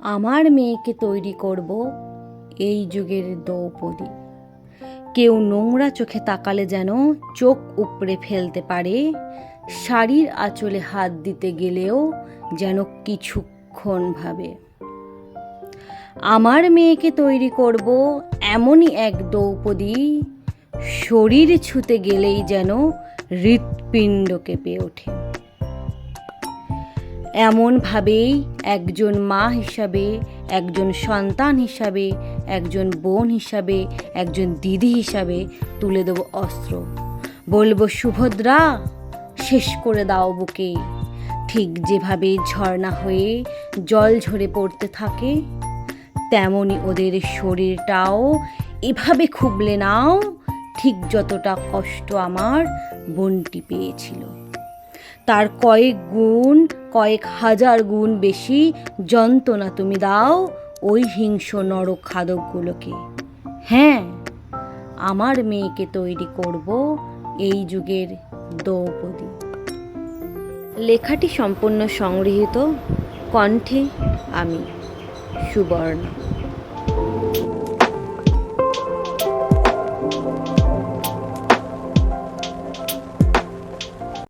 আমার মেয়েকে তৈরি করব এই যুগের দ্রৌপদী। কেউ নোংরা চোখে তাকালে যেন চোখ উপড়ে ফেলতে পারে, শাড়ির আঁচলে হাত দিতে গেলেও যেন কিছুক্ষণ ভাবে। আমার মেয়েকে তৈরি করব এমনই এক দ্রৌপদী, শরীর ছুতে গেলেই যেন হৃৎপিণ্ড কেঁপে ওঠে। এমনভাবেই একজন মা হিসাবে, একজন সন্তান হিসাবে, একজন বোন হিসাবে, একজন দিদি হিসাবে তুলে দেব অস্ত্র। বলব, সুভদ্রা, শেষ করে দাও বুকে। ঠিক যেভাবে ঝর্ণা হয়ে জল ঝরে পড়তে থাকে, তেমনি ওদের শরীরটাও এভাবে খুবলে নাও, ঠিক যতটা কষ্ট আমার বোনটি পেয়েছিল। তার কয়েক গুণ, কয়েক হাজার গুণ বেশি যন্ত্রণা তুমি দাও ওই হিংস্র নরক খাদকগুলোকে। হ্যাঁ আমার মেয়েকে তৈরি করব এই যুগের দ্রৌপদী। লেখাটি সম্পূর্ণ সংগৃহীত কণ্ঠে আমি, সুবর্ণা।